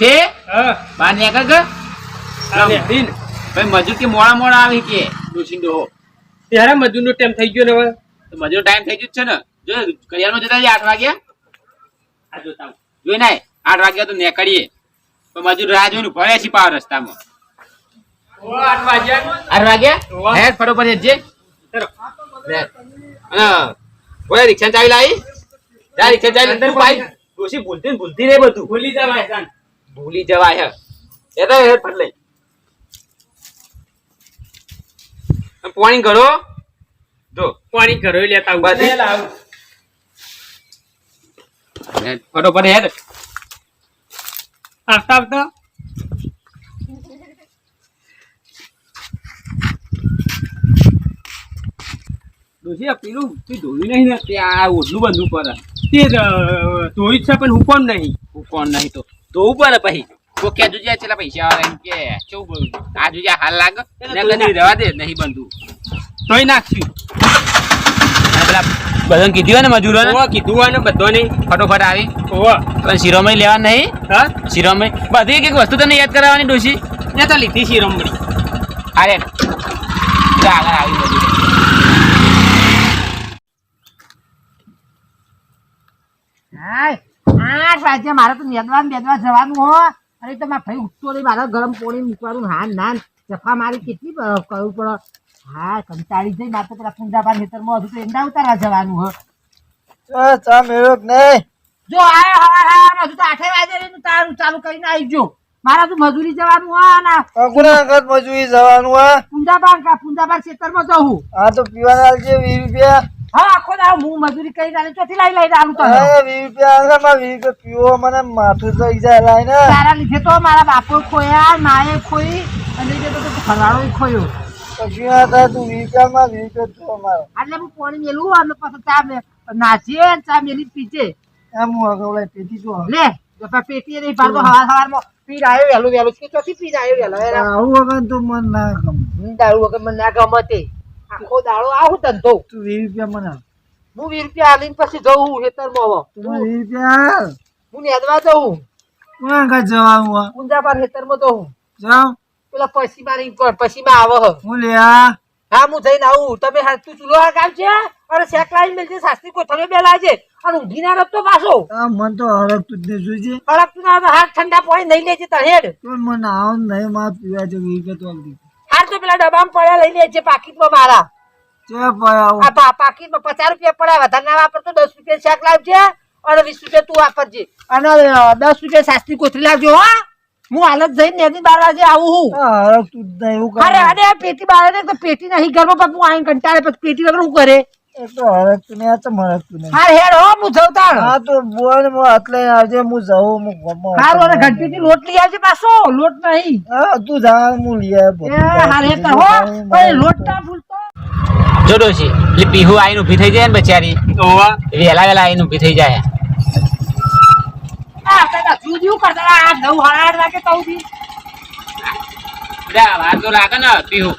હા. બહાર નીકળ કે ભાઈ મજૂર કે મોડા મોડા આવી કે? ડોહો. ત્યારે મજૂરનો ટાઈમ થઈ ગયો ને હવે. મજૂર ટાઈમ થઈ ગયો છે ને? જો કરિયામાં જતા રહીએ આઠ વાગ્યા? આ જોતા જોઈ નાય આઠ વાગ્યા તો નીકળીએ. તો મજૂર રાહ જોઈને ઊભા છે પાવ રસ્તામાં. આઠ વાગ્યા. આઠ વાગ્યા? હોવા. હેડ ફટોફટ હેડ જે. ચલો. હેડ. અને ઓય રિક્ષા ચાવી લાવી? રિક્ષા ચાવી અંદર ભાઈ ડોશી ભૂલતી ભૂલતી રે બધું. ભૂલી જવાય જાન. ભૂલી જવાય હે. એ તો હેડ ફટ લઈ. પાણી ઘડો જો. પાણી ઘરોય લેતા આવું. બધી. લાવું. ફટોફટ હેડ. આવતા આવતા. પેલું તું ધોયું નહીં ને? તે આ ઓઢલું બંધું પર તે ધોયું છે પણ હું કોણ નહીં? હું કોણ નહીં તો? ધોવું પડે પછી. તો કે જોજે ચેલા પૈસા આવે એમ કે બોલું? આ જોજે હાલ લાગે. ને રહેવા દે નહીં બંધુ. તોય નાખ્યું બધા બધાને કીધું હોય ને મજૂરોને? કીધું હોય ને બધાને. ફટોફટ આવી. ઓવા પણ શિરોમણી લેવા નહીં? હા? શિરોમણી? બધી એક એક વસ્તુ તને યાદ કરાવવાની ડોશી? ને તો લીધી શિરોમણી. અરે આગળ આવી બધું. હાય. આઠ વાગે મારે તો મેદવાન બેદવા જવાનું હો. અરે તો મારા ભાઈ ઉઠતો નહીં મારે ગરમ પોણી મૂકવાનું. હાન નાન જફા મારી કેટલી કરવું પડે? હા કંટાળી જઈ મારે તો પેલા પૂંજાબાન ખેતરમાં હજુ તો એંડા ઉતારા જવાનું હો. ચા મેળો જ નહીં? જો આયો હવાર હવાર હજુ તો આઠે વાગે એનું તારું ચાલુ કરીને આવી જો મારા તો મજૂરી જવાનું હો ના ઘર મજૂરી જવાનું હોય પૂંજાબાન કા પૂંજાબાન ખેતરમાં જવું. આ તો પીવાના આલજે વીસ રૂપિયા. હા આખો દાડો હું મજૂરી કરીને આલી ચોથી લાઈ લઈને આલું તને રૂપિયા રૂપિયા પીવો મને માથું થઈ જાય ને તારા લીધે તો મારા બાપો ખોયા માએ ખોઈ અને લીધે તો ફરાળો ખોયો. પછી તું વીસ રૂપિયા મારો. એટલે હું પાણી મેલું અને પછી ચા મે નાચીએ અને ચા મેલી પીજે. એમ હું અગાઉ પેટી જો લે પેટી નહીં પાડતો હવાર હવારમાં પી આવ્યો વહેલું વહેલું. ચોથી પી આવ્યો વહેલો વહેલો? વગર તો મન ના ગમે. હું દારૂ વગર મને ના ગમે તે આખો દાડો આવું ધંધો. તું વીસ રૂપિયા મને. હું વીસ રૂપિયા આલીને પછી જઉં ખેતરમાં તું મને વીસ રૂપિયા હું નેદવા જઉં હું. ઘર જવાનું હોય? પૂંજાબાર ખેતરમાં જઉં જાઉં? પેલા પછી મારી પછીમાં માં આવો હું લે હા હું જઈને આવું. તમે તું ચૂલો કામ છે? અરે શેક લાવી મેલજે કોઈ તમે બે લાવજે અને ઊંઘી ના રખતો પાછો. આ મન તો હરકતું જ નહીં જોઈજે હળગતું ના હાથ ઠંડા પાણી નહીં લેજે તહેડ તો મને આવ નહીં માં પીવા વીસ રૂપિયા તો તો પેલા ડબ્બામાં પડ્યા લઈ લેજે પાકીટમાં મારા. આ પાકીટમાં પચાસ રૂપિયા પડ્યા વધારે ના વાપરતો દસ રૂપિયા શાક લાવજે અને વીસ રૂપિયા તું વાપરજે. અને દસ રૂપિયા શાસ્ત્રી કોથળી લાવજો હા. હું હાલત જઈને નેની બાર વાગે આવું હું. અરે પેટી બાર પેટી નહીં ઘરમાં પછી હું કંટાળે પછી પેટી વગર હું કરે? એ તો હરકતું નહીં આ તો હરકતું નહીં. હાર હેડ હો હું જઉં તાણ હા તો બોલ હું હાથ લઈને હું જાઉં હું ગમો. હારું અને ઘંટીથી લોટ લઈ આવજે પાછો. લોટ નહીં. હા તું જા હું લઈ આવે એ હાર હેડ હો. ઓય લોટ ના ભૂલતો જો ડોશી એટલે પીહુ આઈને ઊભી થઈ જાય ને બચારી. ઓવા. વેલા આઈ આઈને ઊભી થઈ જાય. આ પેલા જુદિયું કરતા આ નવ હાડ વાગે તો ઉધી જા, વાર તો લાગે ને પીહુ.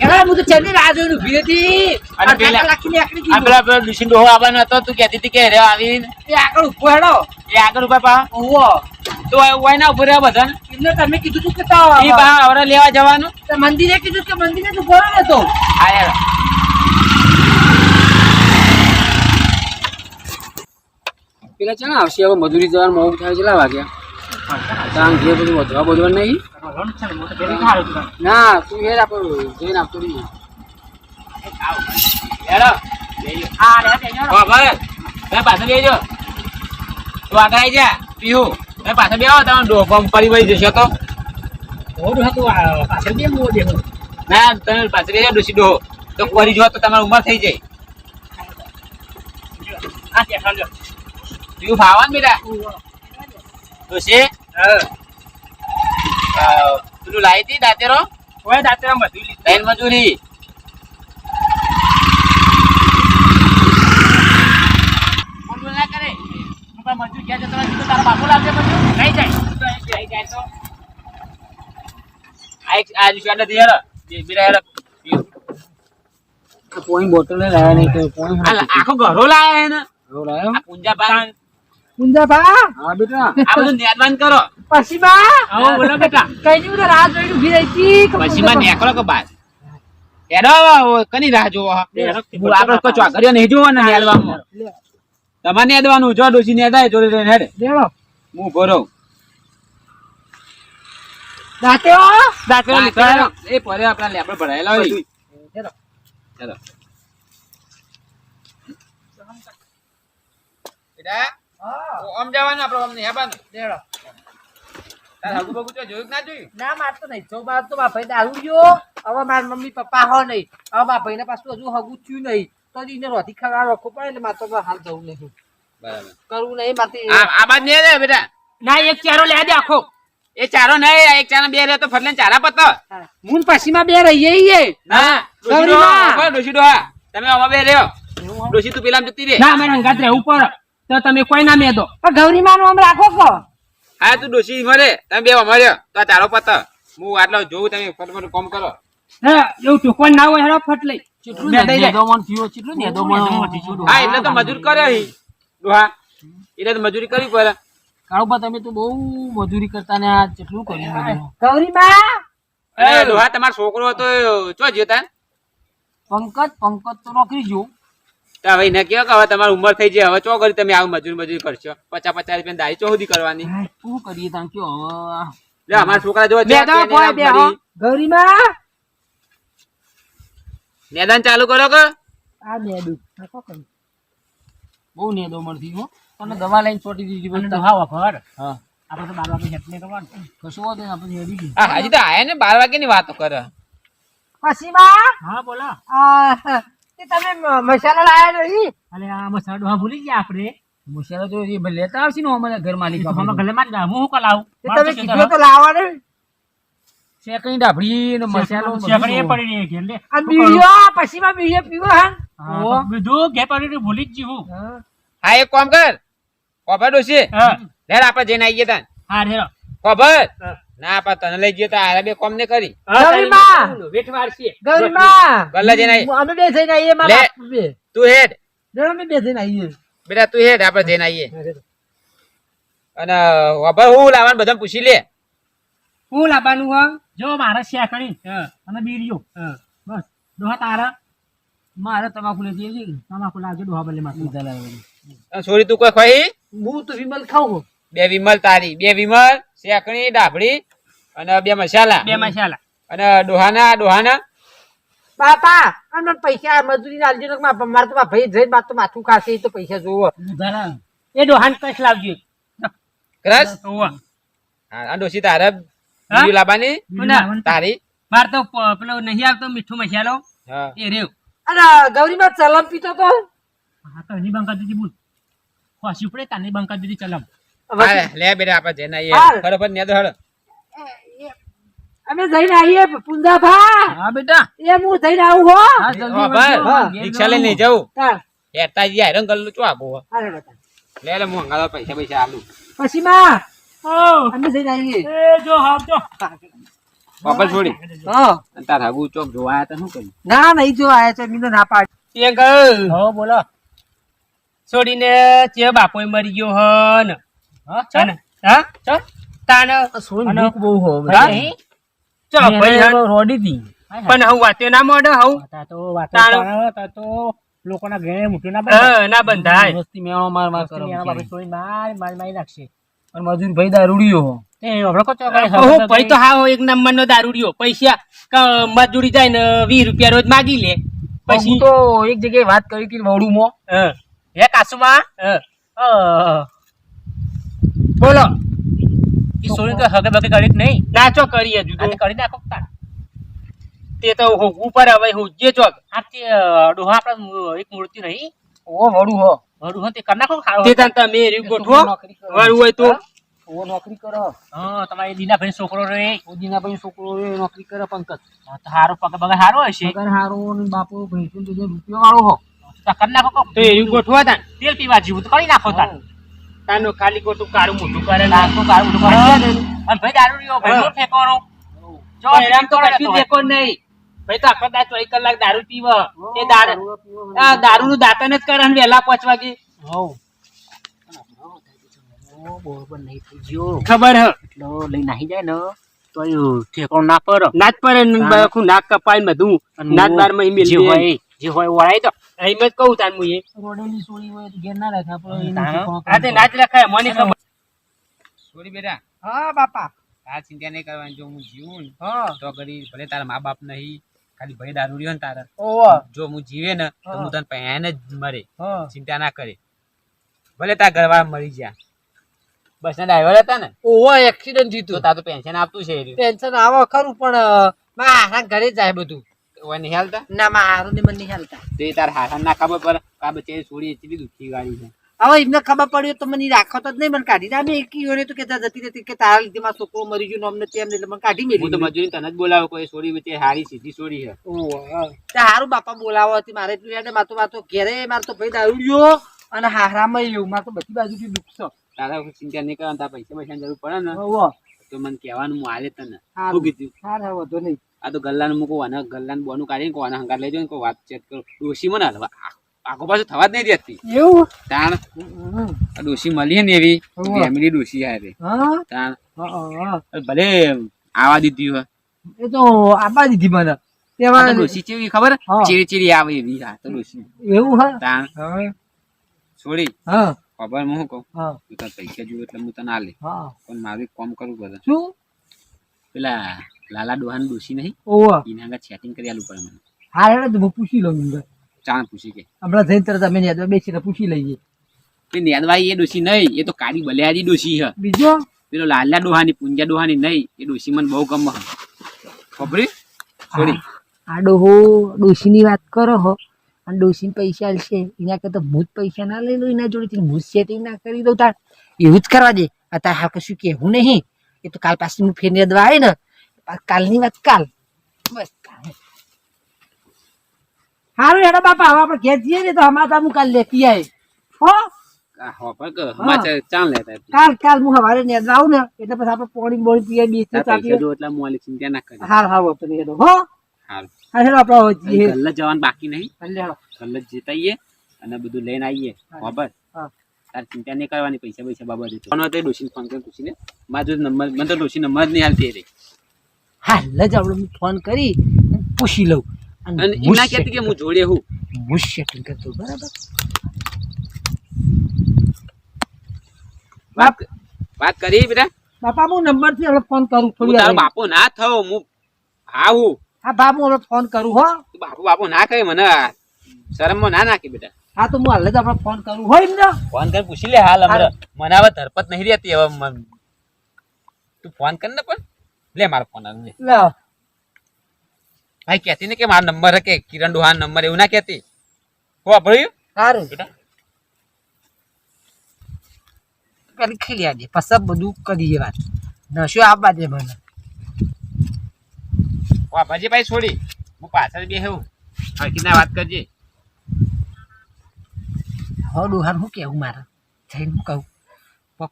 એલા હું તો ચેન્નઈ રાહ જોઈને ઊભી હતી. અને પેલા- આ ડોહો આવવાનો હતો તું કહેતી હતી કે રે આવીને. એ આગળ ઊભો હેડો. એ આગળ ઊભા પા. ઓવો તો ના ઊભો રહ્યા બધા એમને તમે કીધું તું કે તો એ પા હવે લેવા જવાનું? તો મંદિરે કીધું કે મંદિરે તું બોલો ને તો હા યાર પેલા છે ને આવશે હવે મજૂરી જવાનું મોડું થાય કેટલા વાગ્યા ત્યાં જે બધું વધવા બોલવા નહીં. ના તું હેર આપો જઈને આપતો રહીએ. હા રે પાછળ બેજો તું આગળ આવી જા પીહુ. તમે પાછળ બેહો તમે ડોફામ પડી વળી જશો તો. પાછળ બે ના તમે પાછળ બેજો ડોસી ડોહો. તો પડી જો તો તમારી ઉંમર થઈ જાય. આ. પીહુ ફાવા ને બેટા? ડોસી પેલું લાવી હતી દાંતેરો? ઓય દાંતરા મજૂરી ત્રણ મજૂરી. મજૂર ક્યાં જતો નથી તો તારા બાપુ લાવજે મજૂર નહીં જાય. તો જાય. જાય તો. આ એક આ દિવસે આટલે ધીરે બે બીરા હેરા પોણી બોટલ લાયા નહીં તો આખો ઘરો લાયા હે ને આ પૂંજા પાન કુંજાભા હા બેટા. આ બધું નેદવાન કરો. પછી માં આવો બોલો બેટા. કઈ ની બધા રાહ જોઈને ઊભી રહી હતી પછી માં નેકળો કે બાર? એડો કની રાહ જોવો? હું આપણે કોઈ ચોકરીઓ નહીં જોવો ને નેદવામાં. તમારે નેદવાનું જો ડોસી નેદાય જોડે જોડે નેડે. લેવો. હું ભરો દાંતે હો? દાંતેડો એ પરે આપણા લેબડ ભરાયેલા હોય. હેલો. ચાલો બેટા હા, આમ જવાનું આપણે આમ નહીં આવવાનું તાર હગું બગું તો જોયું ના જોયું? ના માર તો નહીં. જો માર તો મારા ભાઈ દારૂ ગયો હવે મારા મમ્મી પપ્પા હો નહીં. હવે મારા ભાઈને પાછું હજુ હગું થયું નહીં. તો એને ખાવા રાખવું પડે એટલે મારે તો હાલ જવું નહીં. બરાબર. કરવું નહીં મારે આ આ બાદ નહીં રે બેટા? ના એક ચારો લે દે આખો. એ ચારો નહીં એક ચારો બે રે તો ફરલે ચારા પતો. મૂન પછીમાં બે રહીએ ના ડોશી ડોશી ડોહા. તમે આમાં બે રહ્યો. ડોશી તું પેલા જતી રે ના રહેવું પડે. તો તમે કોઈ ના મેદો. પણ ગૌરીમાં નું આમ રાખો કો હા તું ડોસી મરે તમે બે મળ્યો. તો આ પત પતો હું આટલો જોઉં તમે ફટફટ કોમ કરો. હા એવું ટૂંકો ના હોય હેરો ફટ લઈ. હા એટલે તો મજૂર કરે હી ડોહા એટલે તો મજૂરી કરવી પડે. કાળુબા તમે તો બહુ મજૂરી કરતા ને આ કેટલું કર્યું ગૌરીમાં! એ ડોહા તમારો છોકરો હતો ચો જતા પંકજ પંકજ તો નોકરી જો તો હવે એને કહો કે હવે તમારી ઉંમર થઈ જાય હવે ચો કરી તમે આવું મજૂરી મજૂરી કરશો? પચાસ પચાસ રૂપિયા દાઈ ચો સુધી કરવાની? શું કરીએ તાન કયો હવે? લે અમારા છોકરા જો દો. ગૌરીમાં? મેદાન ચાલુ કરો કે? આ મેડું બહુ નેદો મળતી હો. તને દવા લઈને છોટી દીધી બસ દવા વફર હા. આપણે તો બાર વાગે હેટને કરવાનું. કશું હોય આપણે હેડી ગઈ હા હજી તો આયા ને બાર વાગે ની વાતો કરે. પછીમાં હા બોલા. આ, તે તમે મ- મસાલો લાયા નહીં અરે આ મસાલો હા ભૂલી ગયા આપણે. મસાલો તો એ લેતા આવશે ને અમારા ઘરમાં માલિક અમે ઘરે માં જ હું હું લાવું? તમે કીધું તો લાવવાનું શેકણી ડાભડી ને મસાલો શેકણી પડી રહી ઘેર લે આ બીડીઓ પછીમાં બીડીઓ પીવો હા. બીજું ઘે પડી ભૂલી જ જીવું હા. હા. એક કામ કર. ખબર ડોસી હા. લે આપણે જઈને આવીએ તાન. હા હેરો ખબર ના પા તને લઈ ગયો તો આ બે કોમ ને કરી. ગૌરીમાં વેઠવાર છે. ગૌરીમાં ગલ્લા જઈને આવીએ. અમે બે જઈને આવીએ મારા લે. બાપુ બે. તું હેડ. જરા અમે બે જઈને આવીએ બેટા તું હેડ આપણે જઈને આવીએ અને ખબર હું લાવવાનું બધા પૂછી લે. હું લાવવાનું હો? જો મારા શેકણી. અને બીડીઓ બસ. દોહા તારા. મારે તમાકુ લેતી છે તમાકુ લાવજો દોહા બલે અને છોરી તું કોઈ ખાઈ? હું તો વિમલ ખાઉં બે વિમલ તારી બે વિમલ. શેકણી ડાભડી અને બે મસાલા. બે મસાલા. અને ડોહાના ડોહાના. બાપા અને પૈસા મજૂરી ના આલજો મારે તો ભાઈ જઈને મારે તો માથું ખાશે એ તો પૈસા જોવો. એ ડોહાન કશ લાવજો. ક્રશ? હા ડોસી તારે બીજું લાવવાની? તારી? મારે તો પેલો નહીં આવતો મીઠું મસાલો. હા. એ રેવ અને ગૌરીમાં ચલમ પીતો તો? હા તો એની બંકા દીધી બોલ. ખોસી પડે તાની બંકા દીધી ચલમ. લે બેટા આપણે જઈને આવીએ. ખરેખર ને તો હળ. અમે જઈને આવીએ પુંજાભા. હા બેટા. એ હું જઈને આવું હો. હા, ભાઈ, રિક્ષા લઈને જાઉં. હેઠતા જઈએ હેરાન ગલ્લું ચો હાલે બેટા. લે લે હું હંગાલો પૈસા પૈસા આલું. પછી માં ઓ અમે જઈને આવીએ. એ જો હાવ જો. વાપસ છોડી. હા. તાર હગું ચોક જોવા આયા તા શું કર્યું? ના નહીં જો આયા છે મીનો ના પાડ. એ ગલ. હો બોલો. છોડીને જે બાપોય મરી ગયો હન. હા? હા? ચો તાન સોન અને- બહુ હો હા? ભાઈ રોડી દી પણ હું વાતે ના મોડે હું તાણ તો લોકોના ઘરે મોટું ના હા ના બંધાય. મસ્તી મેળો માર માર કરો મસ્તી માર. માર માર મારી નાખશે. અને મજૂર ભાઈ દારૂડિયો ભાઈ તો હા એક નંબર નો દારૂડિયો. પૈસા મજૂરી જાય ને વીસ રૂપિયા રોજ માગી લે. પછી તો એક જગ્યાએ વાત કરી હતી વડુમાં. હા, કાસુમાં? બોલો. ઈ સોની તો હગે બગે કરી નહીં. નાચો કરીએ જુદો. કરી નાખો તાણ. તે તો ઉપર હવે હું જે ચોક. આ તે ડોહા આપણા એક મૂર્તિ નહીં. ઓ વડું હો. વડું હો તે કર નાખો ખારો તે તાન તમે એરી ગોઠવો. નોકરી હોય તો. ઓ નોકરી કરો. હા તમારી દીનાભાઈ છોકરો રે. ઓ દીનાભાઈ છોકરો રે નોકરી કરે પંકજ. હારો પગાર બગાર હારો હશે. પગાર હારો ને બાપુ ભૈંસું તો રૂપિયો વાળો હો. તો કરી નાખો. તો એરી ગોઠવા તાન તેલ પીવા જેવું તો કરી નાખો તાન તાનો ખાલી ખોટું કાળું મોટું કરે ને નાખો કાળું મોઢું કરે અને ભાઈ દારૂ રહ્યો ભાઈ. નો ઠેકાણો. જો એરામ તો કશું દેખો નહીં. ભાઈ તો આખો દાડો ચોવીસ કલાક દારૂ પીવ. એ દારૂ દારૂ નું દાંતન જ કરે ને વહેલા પાંચ વાગે. ખબર હ. એટલો લઈ નાહી જાય ને તો એ ના પર નાચ પર નાક કપાઈ ને બધું. નાચ બારમાં ઈ જે હોય જે વળાય તો એમ જ કહું તાન મુએ રોડેલી સોળી હોય તો ઘેર ના રાખે આપણે એને આ તે નાચ લખાય મને ખબર. છોડી બેટા. હા બાપા. આ ચિંતા નહીં કરવાની જો હું જીવું ને તો ઘડી ભલે તારા મા બાપ નહીં ખાલી ભય દારૂ રહ્યો ને તારા. જો હું જીવે ને તો હું. તને પહેને જ મરે. ચિંતા ના કરે. ભલે તારા ઘરવાળા મરી ગયા. બસ ના ડ્રાઈવર હતા ને? ઓવો એક્સિડન્ટ તો થયું તારું પેન્શન આપતું છે પેન્શન આવો ખરું પણ મારા ઘરે જાય બધું. ઓય નહીં ના મારું ને મને હાલતા. તો એ હાથા ના ખબર પર આ બચ્ચે છોડી એટલી દુખી ગાડી છે. હવે એમને ખબર પડી તો મને રાખો તો જ નહીં મને કાઢી ના મેં એકી વાર તો કેતા જતી રહેતી કે તારા લીધે મારો છોકરો મરી ગયો અમને તેમ એટલે મને કાઢી હું તો મજૂરી તને જ બોલાવો કોઈ છોડી વચ્ચે હારી સીધી છોડી છે. તે હારું બાપા બોલાવો હતી મારે એટલું યાદ માતો તો ઘેરે મારે તો ભાઈ દારૂડિયો અને હારામાં એવું મારે તો બધી બાજુથી દુઃખ છે. તારા ચિંતા નહીં કરવાનું તારા પૈસા પૈસા જરૂર પડે ને તો મને કહેવાનું હું આલે તને. શું કીધું? હા વધુ નહીં. આ તો ગલ્લાનું મૂકો આના ગલ્લાનું બોનું કાઢીને કોને હંકાર લઈ જાઉં કોઈ વાત ચેક કરો ડોશી મને હલવા. આખો પાછો થવા જ નહીં દેતી. એવું? તાણ. ડોશી મળી ને એવી ફેમિલી ડોશી હારે તાણ. ભલે આવા દીધી હોય. એ તો આપા દીધી મને. તેમાં ડોશી ચેવી ખબર? ચીરી ચીરી આવે એવી હા તો ડોશી. એવું હા? તાણ. છોડી. હા. ખબર હું કહું? હા. તું તાર પૈસા જોયું એટલે હું તને આલે. હા. પણ મારું કામ કરવું બધા શું? પેલા લાલા ડોહાની ડોશી નહીં? ઓવો એના આગળ સેટિંગ કરી આલું પડે મને. હારે તો હું પૂછી લઉં અંદર ચાણ પૂછી કે. હમણાં જઈને તરત અમે નેદવા બેસીને પૂછી લઈએ. તે નેદવાઈ એ ડોશી નહીં એ તો કાળી બલિયારી ડોશી છે. બીજો? પેલો લાલા ડોહાની પુંજા ડોહાની નહીં એ ડોશી મને બહુ ગમે. ખબરી? સોરી. આ ડોહો ડોશીની વાત કરો હો. અને ડોસી પૈસા આલશે. એના કરતા ભૂત પૈસા ના લઈ લો એના જોડેથી ભૂત છે સેટિંગ ના કરી દઉં તાર. એવું જ કરવા દે. અત્યારે હાલ કશું કહેવું નહીં. એ તો કાલ પાછી હું ફેર નેદવા આવી ને કાલની વાત કાલ બસ સારું હેડો બાપા હવે આપણે ઘેર જઈએ ને તો હમણાં તો કાલ લેતી આવી હો. કાલ કાલ હું સવારે નેદવા આવું ને એટલે પછી આપણે પોણી બોણી પીએ બીસ તાર ચા પૈસા પીએ જો એટલે મોલી ચિંતા ના કરે હાર હાર વાપર હેડો. હો? હારું. હેડો આપણે ગલ્લે જવાનું બાકી નહીં. ગલ્લે જતાઈએ અને બધું લઈને આવીએ. ખબર તાર ચિંતા નહીં કરવાની પૈસા પૈસા બાબતે. ફોન કરી પૂછીને. મારો નંબર મને તો ડોસી નંબર નહીં હાલતી રે હાલ જ આપણે હું ફોન કરી પૂછી લઉં. અને અને ના કહેતી કે હું જોડે હું. સેટિંગ કરતો બરાબર? વાત વાત કરી બેટા. બાપા હું નંબરથી હવે ફોન કરું થોડી તારો બાપો ના થયો હું હા હું હા બાપ હું હવે ફોન કરું હો. બાપુ બાપો ના કહે મને. શરમમાં ના નાખી બેટા. હા તો હું હાલ જ આપણે ફોન કરું હોય ને ફોન કરી પૂછી લે હાલ હમણાં. મને હવે ધરપત નહીં રહેતી હવે તું ફોન કર ને પણ. લે મારો ફોન લે. ભાઈ કહેતી ને કે મારો નંબર કે કિરણ ડોહાન નંબર એવું ના કહેતી. હો ભળ્યું સારું બેટા. કરી ખીલી આજે. પછી બધું કરી વાત. નશો આપવા દે મને? વાહ ભાજી ભાઈ છોડી. હું પાછળ બે હું. હરકી ના વાત કરજે. હો ડોહાન હું કેવું મારે? જઈને હું કહું.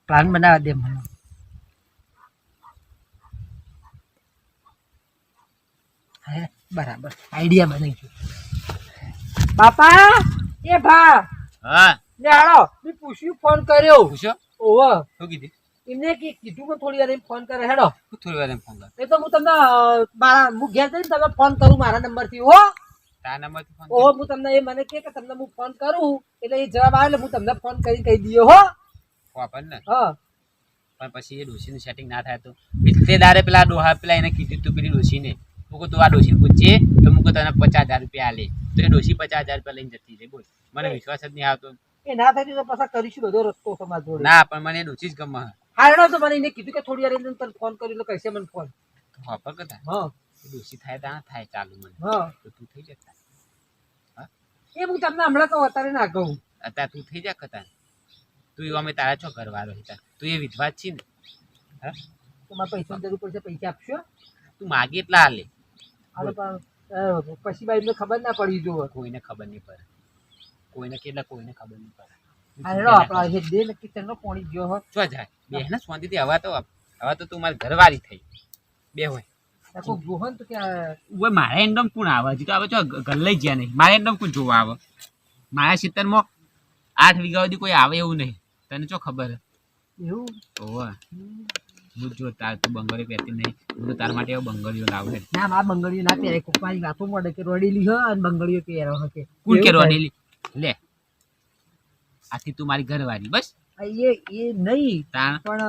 પ્લાન બનાવવા દે મને. હે બરાબર. આઈડિયા બની ગયો. બાપા એ ભા. હા. ને હાલો. મેં પૂછ્યું ફોન કર્યો. પૂછ્યો? ઓહો. શું કીધું? એમને કે કીધું કે થોડી વાર એમ ફોન કરે હેડો. થોડી વાર એમ ફોન કરે? એ તો હું તમને મારા હું ઘેર જઈને તમને ફોન કરું મારા નંબરથી હો. તારા નંબરથી ફોન ઓહો હું તમને એ મને કે કે તમને હું ફોન કરું એટલે એ જવાબ આવે એટલે હું તમને ફોન કરી કહી દઈએ હો. વાપર ને હા. પણ પછી એ ડોશીનું સેટિંગ ના થાય તો. એટલે દારે પેલા ડોહા પેલા એને કીધું તું પેલી ડોશીને. મૂકો તું આ ડોશી પૂછે તો મૂકું તને પચાસ હજાર રૂપિયા આલે. તો એ ડોશી પચાસ હજાર રૂપિયા લઈને જતી રહી બોલ. મને વિશ્વાસ જ નહીં આવતો. એ ના થાય તો પાછા કરીશું બધો રસ્તો સમાજ જોડે. ના પણ મને ડોશી જ ગમે. હા હેડો તો મને એને કીધું કે થોડી વાર એને તને ફોન કરી લો કહેશે મને ફોન વાપર કરતા હા. ડોશી થાય ત્યાં થાય ચાલુ મને. હા. તો તું થઈ જતા એ હું તમને હમણાં કહું અત્યારે ના કહું. અત્યારે તું થઈ જા કતા તું એવા અમે તારા છો ઘરવાળો હતા. તું એ વિધવા જ છી ને. તમારે પૈસા જરૂર પડશે પૈસા આપશો? તું માગે એટલા હાલે હાલો પણ પછી ભાઈ એમને ખબર ના પડી જો. કોઈને ખબર નહીં પડે. કોઈને કેટલા કોઈને ખબર નહીં પડે. હા આપણા જે પોણી ગયો ચો જાય બે ને શાંતિથી હવા તો હવા તો તું મારી ઘરવાળી થઈ. બે હોય. ત્યાં કોઈક જોહો તો કે ઓય મારા એન્ડમ કોણ આવે? હજી તો આવે છો ગલ્લે ગયા નહીં. મારા એન્ડમ કોણ જોવા આવે? મારા સિત્તરમાં આઠ વીઘા સુધી કોઈ આવે એવું નહીં. તને ચો ખબર? એવું? ઓવે. હું જો તાર તું બંગડીઓ પહેરતી નહીં હું તો તાર માટે બંગડીઓ લાવે ના મા બંગડીઓ ના પહેરે કોક મારી વાતો મળે કે રોડેલી હો અને બંગડીઓ પહેરો હકે કુલ કે. રોડેલી? લે આથી તું મારી ઘરવાળી બસ. એ એ નહીં પણ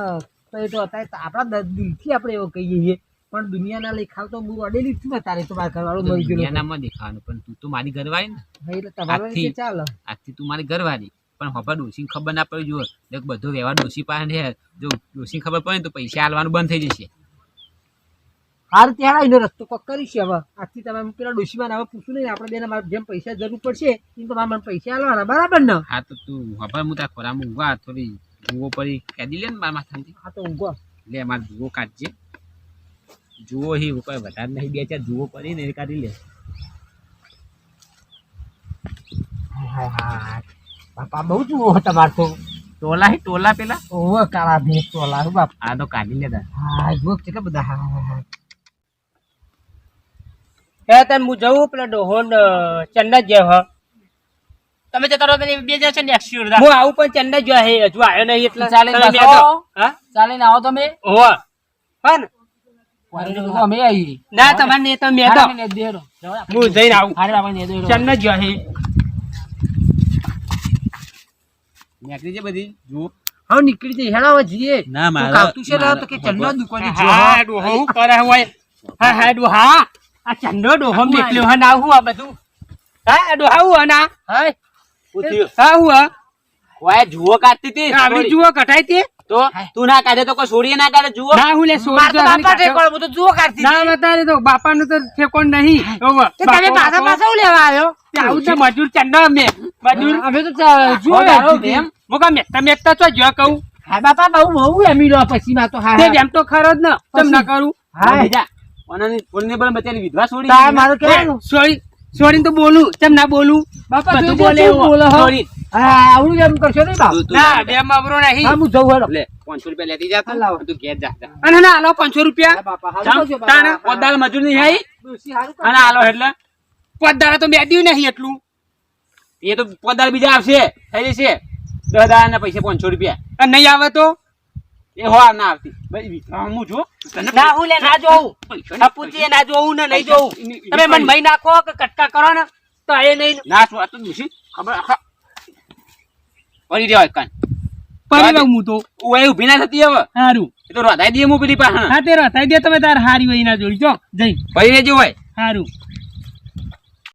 તો એ તો અત્યારે આપણા દિલથી આપણે એવું કહીએ છીએ. પણ દુનિયાના લેખાવ તો હું અડેલી છું ને તારે તો મારા ઘરવાળો મરી દુનિયાનામાં દેખાવાનું પણ તું તો મારી ઘરવાળી ને. એટલે તમારે ચાલ. આજથી તું મારી ઘરવાળી. પણ હવા ડોસીને ખબર ના પડી. જુઓ એટલે બધો વ્યવહાર ડોસી પાસે છે જો ડોસીને ખબર પડે તો પૈસા આલવાનું બંધ થઈ જશે. હાર ત્યાં એનો રસ્તો કોક કરીશ હવે. આજથી તમે પેલા ડોસીમાં હવે પૂછું નહીં. આપણે બેને મારે જેમ પૈસા જરૂર પડશે એમ તમારે મને પૈસા આલવાના. બરાબર ને? હા તો તું હવે હું તાર ખોરામાં ઊંઘવા થોડી ઊંઘો પડી. કાઢી લે ને મારા માથામાંથી. હા તો ઊંઘો. લે મારે જુઓ કાઢજે. જુઓ હી ઉપર વધારે નહીં બે ચાર જુઓ પડી ને એ કાઢી લે. હા હાય. બાપા બહુ જુઓ તમાર તો. ટોલા હે ટોલા પેલા? ઓહો કાળા ભેંસ ટોલા લારું બાપ. આ તો કાઢી લે તાર હા જુઓ કેટલા બધા. હા હા હા હે તને હું જવું પેલા ડોહોન ચંડા જ હ. તમે જતા રહો બે જશે છે ને એક્સિડન્ટ હું આવું પણ ચંડા જો હે હજુ આવ્યો નહીં એટલે. ચાલે. હા? ચાલીને આવો તમે. ઓહો હા ને? અમે આવી ના તમારે નહીં તમે બેઠો. હું જઈને આવું. ને. ચંડા જ હે. નીકળી છે બધી જુઓ. હા નીકળી જઈ હેડા જઈએ. ના તું કાવતું છે તો કે ચંદો દુકાને જો હા ડોહો હું કરે હોય હા હા ડોહા આ ચંડો ડોહો નીકળ્યો હા ના હું આ બધું. હા ડોહા હું ના. હા હા હું ઓય જુઓ કાઢતી હતી આવી જુઓ કટાઈ તે. તો તું ના કાઢે તો કોઈ છોડીએ ના કાઢે જુઓ. ના હું લે સોળ તો બાપા કાઢ્યો. હું તો જુઓ કાઢતી ના બતાવે તો બાપાનું તો ઠેકોણ નહીં. તો તમે પાછા પાછા લેવા આવ્યો? તે આવું છે મજૂર ચંડો અમે. મજૂર. અમે તો જુઓ આખો હતી. મેકતા મેકતા તો જો કહું. હા બાપા બહુ બહુ એમી લો પછી માં તો હા તે એમ તો ખરો જ ન તમ ના કરું? હા. બીજા. ઓનાની ફૂલને પણ બચારી વિધવા છોડી તા. મારું કહેવાનું સોરી સોરી તો બોલું કેમ ના બોલું? બાપા તું બોલે બોલો. છોડી. હા આવડું એમ કરશો નહીં બાપ. તું- તું ના બે માબરો નહીં. હા હું જઉં હેડો. લે પાંચસો રૂપિયા લેતી જા તું. ઘેર જા. જા. અને ના આલો પાંચસો રૂપિયા. બાપા મજૂર નહીં આવી. અને આલો એટલે પદારા તો મેદ્યું નહીં એટલું. એ તો પોતદાર બીજા આવશે થઈ જશે. દસ હજાર ના પૈસા પાંચસો રૂપિયા. અને નહીં આવે તો? એ હો ના આવતી. હું છું. ના હું લે ના જોઉં. પૈસા ના જોઉં ને નહીં જોઉં. તમે મને મહી નાખો કે કટકા કરો ને તો એ નહીં. ના શું આ નથી ખબર પડી દેવાય કાન. પડી લઉં હું તો. ઓય ઊભી ના થતી હવે. હારું. એ તો રોધાઈ દઈએ હું પેલી પાસે હા તે રથાઈ દે તમે તાર હારી હોય ના જોડી. જો જઈ. ભાઈ રેજો હોય હારું.